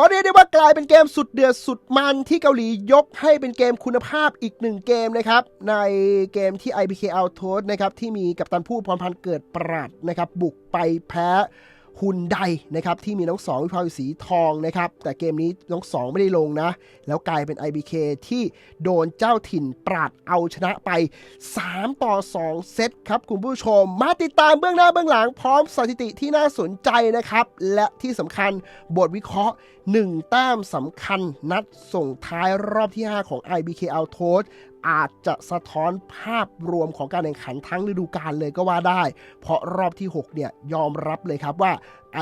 ก็เรียกได้ว่ากลายเป็นเกมสุดเดือดสุดมันที่เกาหลียกให้เป็นเกมคุณภาพอีกหนึ่งเกมนะครับ ในเกมที่ IPK Outpost นะครับที่มีกัปตันผู้พรพันธ์เกิดปราดนะครับบุกไปแพ้ ฮุนไดนะครับที่มีน้องสองวิภาวดีสีทองนะครับแต่เกมนี้น้องสองไม่ได้ลงนะ แล้วกลายเป็น IBK ที่โดนเจ้าถิ่นปราดเอาชนะไป 3 ต่อ 2 เซตครับคุณผู้ชม มาติดตามเบื้องหน้าเบื้องหลังพร้อมสถิติที่น่าสนใจนะครับ และที่สำคัญบทวิเคราะห์ 1 แต้มสำคัญนัดส่งท้ายรอบที่ 5 ของ IBK Outpost อาจจะสะท้อนภาพรวมของการแข่งขันทั้งฤดูกาลเลยก็ว่าได้ เพราะรอบที่ 6 เนี่ยยอมรับเลยครับว่า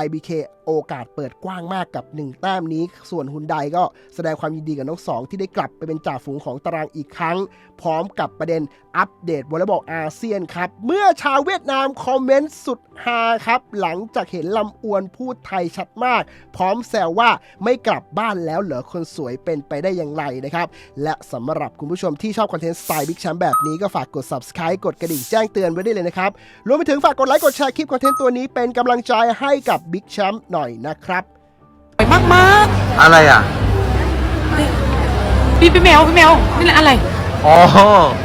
IBK โอกาสเปิดกว้างมากกับ 1 แต้มนี้ ส่วนฮุนไดก็แสดงความยินดีกับน้องสองที่ได้กลับไปเป็นจ่าฝูงของตารางอีกครั้ง พร้อมกับประเด็นอัปเดตวอลเลย์บอลอาเซียนครับ เมื่อชาวเวียดนามคอมเมนต์สุดฮาครับ หลังจากเห็นลำอวนพูดไทยชัดมาก พร้อมแซวว่าไม่กลับบ้านแล้วเหรอคนสวยเป็นไปได้อย่างไรนะครับ และสำหรับคุณผู้ชมที่ชอบคอนเทนต์สไตล์บิ๊กแชมป์แบบนี้ก็ฝากกด subscribe กดกระดิ่งแจ้งเตือนไว้ได้เลยนะครับรวมไปถึงฝากกดไลค์กดแชร์คลิปคอนเทนต์ตัวนี้เป็นกำลังใจให้กับบิ๊กแชมป์หน่อยนะครับสวยมากมากอะไรอะๆพี่พี่แมวพี่แมวนี่แหละอะไรอ๋อ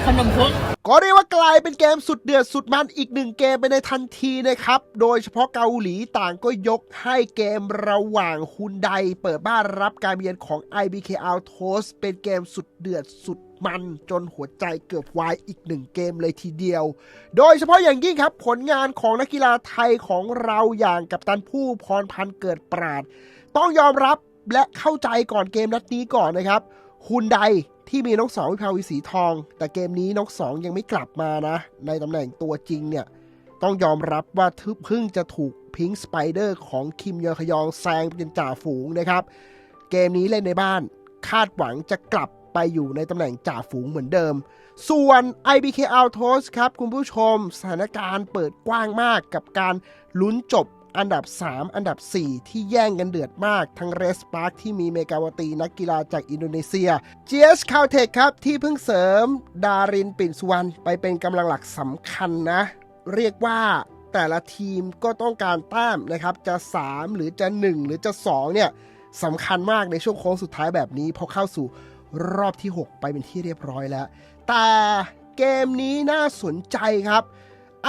ขนมครกก็เรียกว่ากลายเป็นเกมสุดเดือดสุดมันอีกหนึ่งเกมไปในทันทีนะครับ โดยเฉพาะเกาหลีต่างก็ยกให้เกมระหว่างฮุนไดเปิดบ้านรับการเยือนของ IBK Outpost เป็นเกมสุดเดือดสุด มันจนหัวใจเกือบวายอีกหนึ่งเกมเลยทีเดียว โดยเฉพาะอย่างยิ่งครับผลงานของนักกีฬาไทยของเราอย่างกัปตันผู้พรพันธ์เกิดปราด ต้องยอมรับและเข้าใจก่อนเกมนัดนี้ก่อนนะครับฮุนไดที่มีน้องสองวิภาวีสีทอง แต่เกมนี้น้องสองยังไม่กลับมานะ ในตำแหน่งตัวจริงเนี่ยต้องยอมรับว่าทึเพิ่งจะถูกพิงสไปเดอร์ของคิมยอขยองแซงเป็นจ่าฝูงนะครับ เกมนี้เล่นในบ้านคาดหวังจะกลับ ไปอยู่ในตำแหน่งจ่าฝูงเหมือนเดิม ส่วน IBK Outpost ครับ คุณผู้ชม สถานการณ์เปิดกว้างมากกับการลุ้นจบอันดับ 3 อันดับ 4 ที่แย่งกันเดือดมาก ทั้งเรสปาร์คที่มีเมกาวตีนักกีฬาจากอินโดนีเซีย GS c a l t e c h ครับ ที่เพิ่งเสริม ดารินปิ่นสุวรรณไปเป็นกำลังหลักสำคัญนะ เรียกว่าแต่ละทีมก็ต้องการแต้มนะครับ จะ 3 หรือจะ 1 หรือจะ 2 เนี่ยสำคัญมากในช่วงโค้งสุดท้ายแบบนี้พอเข้าสู่ รอบที่ 6 ไปเป็นที่เรียบร้อยแล้ว แต่เกมนี้น่าสนใจครับ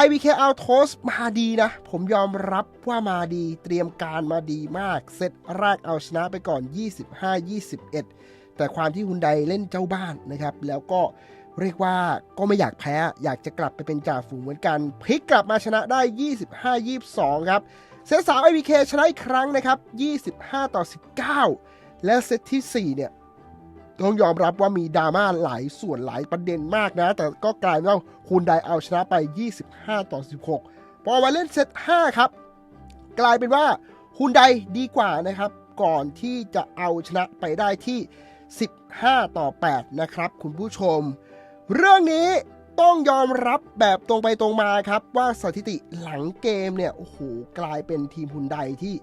IBK Outpost มาดีนะ ผมยอมรับว่ามาดีเตรียมการมาดีมาก เซตแรกเอาชนะไปก่อน 25-21 แต่ความที่ฮุนไดเล่นเจ้าบ้านนะครับ แล้วก็เรียกว่าก็ไม่อยากแพ้ อยากจะกลับไปเป็นจ่าฝูงเหมือนกัน พลิกกลับมาชนะได้ 25-22 ครับ เซต3 IBK ชนะอีกครั้งนะครับ 25 ต่อ 19 และเซตทีสี่4 เนี่ย ต้องยอมรับว่ามีดราม่าหลายส่วนหลายประเด็นมากนะ แต่ก็กลายเป็นว่าฮุนไดเอาชนะไป 25 ต่อ 16 พอมาเล่นเซต5ครับ กลายเป็นว่าฮุนไดดีกว่านะครับ ก่อนที่จะเอาชนะไปได้ที่ 15 ต่อ 8 นะครับ คุณผู้ชม เรื่องนี้ต้องยอมรับแบบตรงไปตรงมาครับ ว่าสถิติหลังเกมเนี่ยโอ้โหกลายเป็นทีมฮุนไดที่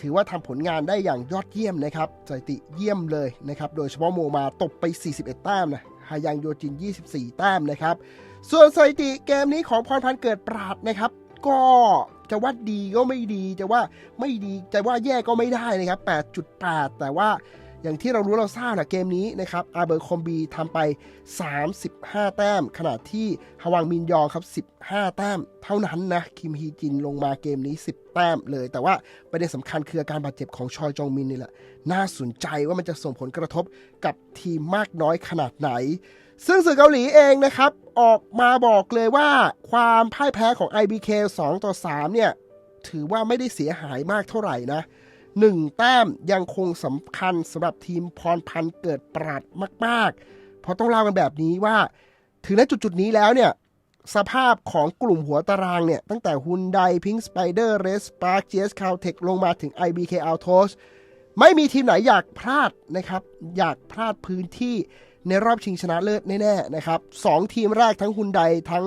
ถือว่าทำผลงานได้อย่างยอดเยี่ยมนะครับสถิติเยี่ยมเลยนะครับ โดยเฉพาะโมมาตบไป 41 แต้มนะฮายังโยจิน 24 แต้มนะครับ ส่วนสถิติเกมนี้ของพรพันธ์เกิดปราดนะครับ ก็จะว่าดีก็ไม่ดี จะว่าไม่ดี จะว่าแย่ก็ไม่ได้นะครับ 8.8 แต่ว่า อย่างที่เรารู้เราทราบนะเกมนี้นะครับอาเบอร์คอมบีทำไป 35 แต้ม ขณะที่ฮวังมินยองครับ 15 แต้ม เท่านั้นนะ คิมฮีจินลงมาเกมนี้ 10 แต้มเลย แต่ว่าประเด็นสำคัญคืออาการบาดเจ็บของชอยจองมินนี่แหละ น่าสนใจว่ามันจะส่งผลกระทบกับทีมมากน้อยขนาดไหน ซึ่งสื่อเกาหลีเองนะครับ ออกมาบอกเลยว่าความพ่ายแพ้ของ IBK 2 ต่อ 3 เนี่ย ถือว่าไม่ได้เสียหายมากเท่าไหร่นะ หนึ่งแต้มยังคงสำคัญสำหรับทีมพรพันธ์เกิดปราดมาก ๆ เพราะต้องเล่ากันแบบนี้ว่า ถึงณจุด ๆ นี้แล้วเนี่ย สภาพของกลุ่มหัวตารางเนี่ย ตั้งแต่ฮุนไดพิงสไปเดอร์เรสปาร์คเจสคาวเทคลงมาถึง IBK Outpost ไม่มีทีมไหนอยากพลาดนะครับ อยากพลาดพื้นที่ในรอบชิงชนะเลิศแน่ ๆ นะครับสองทีมแรกทั้งฮุนไดทั้ง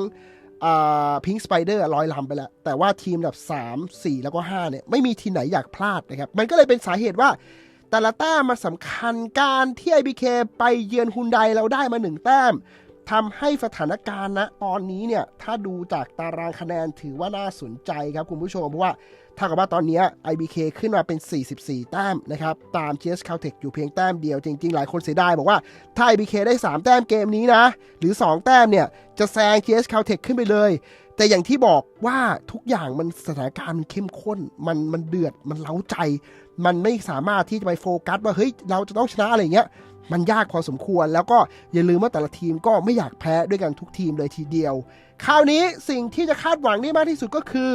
พิงค์สไปเดอร์ลอยลำไปแล้ว แต่ว่าทีมแบบ 3 4 แล้วก็ 5 เนี่ย ไม่มีทีมไหนอยากพลาดนะครับ มันก็เลยเป็นสาเหตุว่า แต่ละแต้มมาสำคัญการที่ IBK ไปเยือนฮุนไดเราได้มา 1 แต้ม ทำให้สถานการณ์ณตอนนี้เนี่ย ถ้าดูจากตารางคะแนนถือว่าน่าสนใจครับคุณผู้ชม เพราะว่าถ้ากับว่าตอนนี้ IBK ขึ้นมาเป็น 44 แต้มนะครับ ตาม GS Caltech อยู่เพียงแต้มเดียวจริง ๆ หลายคนเสียดายบอกว่าถ้า IBK ได้ 3 แต้มเกมนี้นะ หรือ 2 แต้มเนี่ย จะแซง GS Caltech ขึ้นไปเลย แต่อย่างที่บอกว่าทุกอย่างมันสถานการณ์มันเข้มข้นมันมันเดือดมันเล้าใจ มันไม่สามารถที่จะไปโฟกัสว่าเฮ้ยเราจะต้องชนะอะไรเงี้ย มันยากพอสมควร แล้วก็อย่าลืมว่าแต่ละทีมก็ไม่อยากแพ้ด้วยกันทุกทีมเลยทีเดียว คราวนี้สิ่งที่จะคาดหวังได้มากที่สุดก็คือ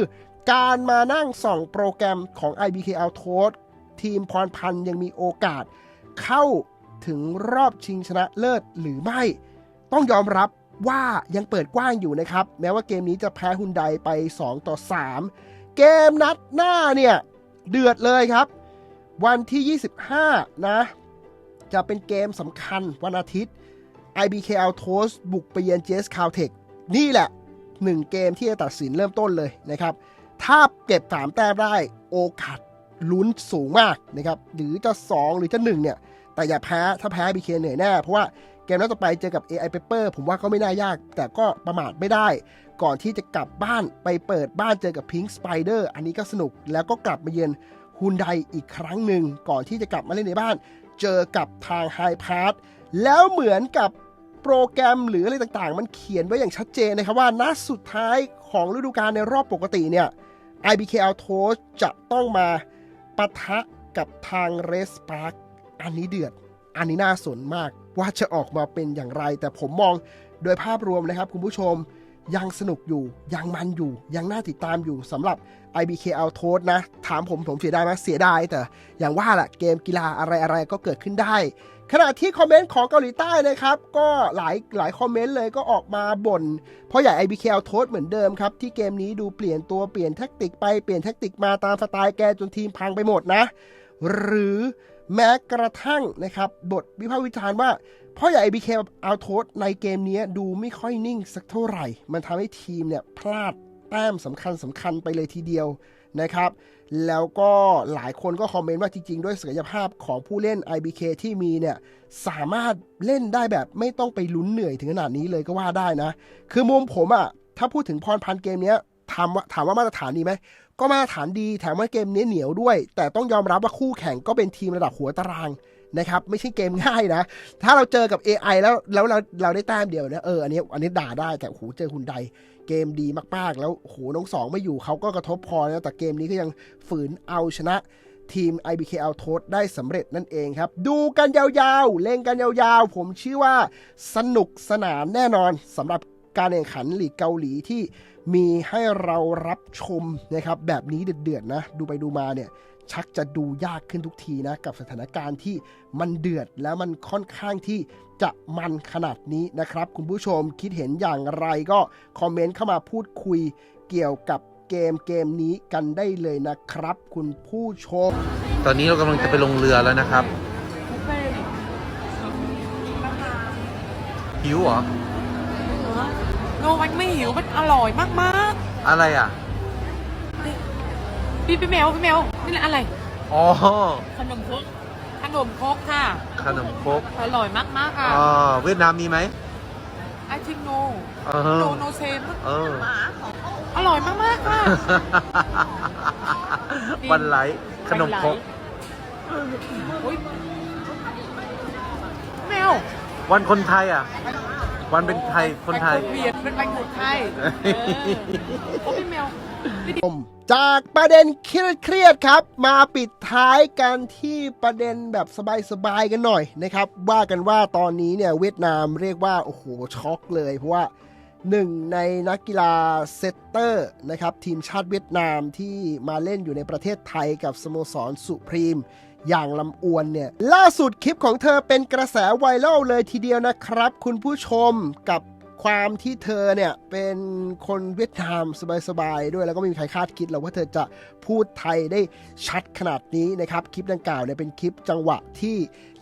การมานั่งส่องโปรแกรมของ IBK Outpost ทีมพรพันธ์ยังมีโอกาส เข้าถึงรอบชิงชนะเลิศหรือไม่ ต้องยอมรับว่ายังเปิดกว้างอยู่นะครับ แม้ว่าเกมนี้จะแพ้ฮุนไดไป 2 ต่อ 3 เกมนัดหน้าเนี่ย เดือดเลยครับ วันที่ 25 นะ จะเป็นเกมสำคัญวันอาทิตย์ IBK Outpost บุกไปเยือน JS Caltech นี่แหละ 1 เกมที่จะตัดสินเริ่มต้นเลยนะครับ ถ้าเก็บ 3 แต้มได้โอกาสลุ้นสูงมากนะครับ หรือจะ 2 หรือจะ 1 เนี่ย แต่อย่าแพ้ ถ้าแพ้ BK เหนื่อยแน่ เพราะว่าเกมนัดต่อไปเจอกับ AI Paper ผมว่าก็ไม่น่ายาก แต่ก็ประมาทไม่ได้ ก่อนที่จะกลับบ้านไปเปิดบ้านเจอกับ Pink Spider อันนี้ก็สนุก แล้วก็กลับมาเยือนฮุนไดอีกครั้งหนึ่ง ก่อนที่จะกลับมาเล่นในบ้าน เจอกับทาง High p a s s แล้วเหมือนกับโปรแกรมหรืออะไรต่างๆ มันเขียนไว้อย่างชัดเจนนะครับว่านัดสุดท้ายของฤดูกาลในรอบปกติเนี่ย IBK Outpost จะต้องมาปะทะกับทาง Red Spark อันนี้เดือด อันนี้น่าสนมากว่าจะออกมาเป็นอย่างไร แต่ผมมองโดยภาพรวมนะครับคุณผู้ชมยังสนุกอยู่ ยังมันอยู่ ยังน่าติดตามอยู่สำหรับ IBK Outpost นะ ถามผมผมเสียดายไหมเสียดายแต่ อย่างว่าแหละเกมกีฬาอะไรๆ ก็เกิดขึ้นได้ ขณะที่คอมเมนต์ของเกาหลีใต้นะครับ ก็หลายหลายคอมเมนต์เลยก็ออกมาบ่นเพราะใหญ่ IBK เอาโทษเหมือนเดิมครับ ที่เกมนี้ดูเปลี่ยนตัวเปลี่ยนแท็กติกไปเปลี่ยนแท็กติกมาตามสไตล์แกจนทีมพังไปหมดนะ หรือแม้กระทั่งนะครับบทวิพากษ์วิจารณ์ว่าเพราะใหญ่ IBK เอาโทษในเกมนี้ดูไม่ค่อยนิ่งสักเท่าไหร่ มันทำให้ทีมเนี่ยพลาด แต้มสำคัญสำคัญไปเลยทีเดียวนะครับ แล้วก็หลายคนก็คอมเมนต์ว่าจริง ๆ ด้วยศักยภาพของผู้เล่น IBK ที่มีเนี่ยสามารถเล่นได้แบบไม่ต้องไปลุ้นเหนื่อยถึงขนาดนี้เลยก็ว่าได้นะ คือมุมผมอะถ้าพูดถึงพรพันเกมเนี้ยถามว่าถามว่ามาตรฐานดีไหมก็มาตรฐานดีแถมว่าเกมนี้เหนียวด้วย แต่ต้องยอมรับว่าคู่แข่งก็เป็นทีมระดับหัวตารางนะครับไม่ใช่เกมง่ายนะ ถ้าเราเจอกับ AI แล้วแล้วเราเราได้แต้มเดียวนะเอออันนี้อันนี้ด่าได้แต่โอ้โหเจอคุณใด เกมดีมากๆ แล้วโหน้องสองไม่อยู่เขาก็กระทบพอนะแต่เกมนี้ก็ยังฝืนเอาชนะทีม IBK Outpost ได้สำเร็จนั่นเองครับ ดูกันยาวๆ เล่นกันยาวๆ ผมเชื่อว่าสนุกสนานแน่นอนสำหรับการแข่งขันลีกเกาหลีที่มีให้เรารับชมนะครับ แบบนี้เดือดๆนะ ดูไปดูมาเนี่ย ชักจะดูยากขึ้นทุกทีนะ กับสถานการณ์ที่มันเดือดแล้วมันค่อนข้างที่ จะมันขนาดนี้นะครับ คุณผู้ชมคิดเห็นอย่างไรก็คอมเมนต์เข้ามาพูดคุยเกี่ยวกับเกมเกมนี้กันได้เลยนะครับ คุณผู้ชม ตอนนี้เรากำลังจะไปลงเรือแล้วนะครับหิวเหรอโนมันไม่หิวมันอร่อยมากอะไรอะ ๆพี่พี่แมวพี่แมวนี่อะไร อ๋อ ขนมครกข นมครกค่ะ ขนมครกอร่อยมากๆค่ะอ๋อเวียดนามมีไหม ไอทิงโนเออ โนโนเซมเออ อร่อยมากๆค่ะ วันไหลขนมครกอุ๊ยแมววันคนไทยอะ วันเป็นไทยคนไทย เวียดเป็นวันคนไทยเออโอ้พี่แมว จากประเด็นเครียดๆครับ มาปิดท้ายกันที่ประเด็นแบบสบายๆกันหน่อยนะครับ ว่ากันว่าตอนนี้เนี่ยเวียดนามเรียกว่า โอ้โห ช็อกเลย เพราะว่าหนึ่งในนักกีฬาเซตเตอร์นะครับ ทีมชาติเวียดนามที่มาเล่นอยู่ในประเทศไทยกับสโมสรสุพรีม อย่างลำอวนเนี่ย ล่าสุดคลิปของเธอเป็นกระแสไวรัลเลยทีเดียวนะครับ คุณผู้ชมกับ ความที่เธอเนี่ยเป็นคนเวียดนามสบายๆด้วย แล้วก็ไม่มีใครคาดคิดหรอกว่าเธอจะพูดไทยได้ชัดขนาดนี้นะครับ คลิปดังกล่าวเนี่ยเป็นคลิปจังหวะที่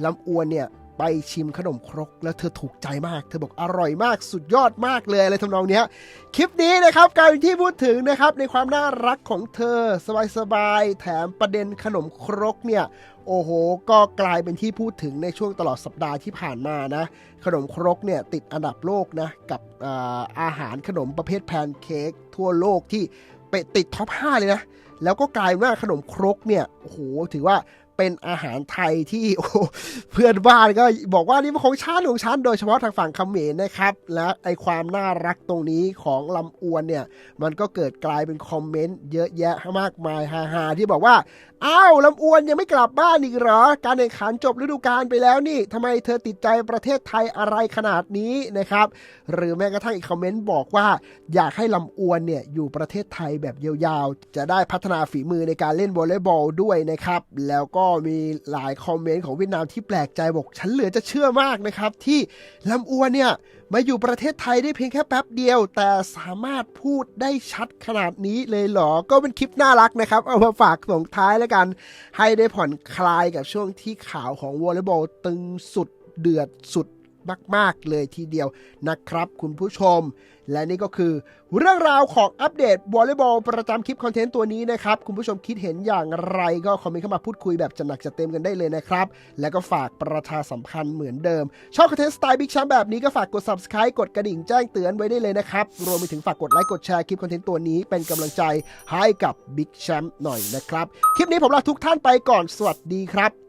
ลำอวนเนี่ยไปชิมขนมครกแล้วเธอถูกใจมาก เธอบอกอร่อยมากสุดยอดมากเลยอะไรทำนองเนี้ยคลิปนี้นะครับกายเป็นที่พูดถึงนะครับในความน่ารักของเธอสบายๆแถมประเด็นขนมครกเนี่ย โอ้โห ก็กลายเป็นที่พูดถึงในช่วงตลอดสัปดาห์ที่ผ่านมานะ ขนมครกเนี่ยติดอันดับโลกนะ กับอาอาหารขนมประเภทแพนเค้กทั่วโลกที่ไปติดท็อป 5 เลยนะ แล้วก็กลายว่าขนมครกเนี่ย โอ้โห ถือว่า เป็นอาหารไทยที่เพื่อนบ้านก็บอกว่านี่เป็นของชาติของฉันโดยเฉพาะทางฝั่งเขมรนะครับ และไอความน่ารักตรงนี้ของลำอวนเนี่ย มันก็เกิดกลายเป็นคอมเมนต์เยอะแยะมากมายฮาๆที่บอกว่าอ้าวลำอวนยังไม่กลับบ้านอีกเหรอ การแข่งขันจบฤดูกาลไปแล้วนี่ทำไมเธอติดใจประเทศไทยอะไรขนาดนี้นะครับ หรือแม้กระทั่งอีกคอมเมนต์บอกว่า อยากให้ลำอวนเนี่ยอยู่ประเทศไทยแบบยาวๆ จะได้พัฒนาฝีมือในการเล่นวอลเลย์บอลด้วยนะครับ แล้วก็มีหลายคอมเมนต์ของเวียดนามที่แปลกใจบอกฉันเหลือจะเชื่อมากนะครับ ที่ลำอวนเนี่ยมาอยู่ประเทศไทยได้เพียงแค่แป๊บเดียว แต่สามารถพูดได้ชัดขนาดนี้เลยเหรอ ก็เป็นคลิปน่ารักนะครับ เอามาฝากส่งท้ายแล้วกัน ให้ได้ผ่อนคลายกับช่วงที่ข่าวของวอลเลย์บอลตึงสุดเดือดสุด มาก ๆ เลยทีเดียวนะครับคุณผู้ชม และนี่ก็คือ เรื่องราวของอัปเดตวอลเลย์บอลประจำคลิปคอนเทนต์ตัวนี้นะครับ คุณผู้ชมคิดเห็นอย่างไรก็คอมเมนต์เข้ามาพูดคุยแบบจัดหนักจัดเต็มกันได้เลยนะครับ แล้วก็ฝากประชาสัมพันธ์เหมือนเดิม ชอบคอนเทนต์สไตล์บิ๊กแชมป์แบบนี้ก็ฝากกด subscribe กดกระดิ่งแจ้งเตือนไว้ได้เลยนะครับรวมไปถึงฝากกดไลค์กดแชร์คลิปคอนเทนต์ตัวนี้เป็นกำลังใจให้กับบิ๊กแชมป์หน่อยนะครับคลิปนี้ผมลาทุกท่านไปก่อนสวัสดีครับ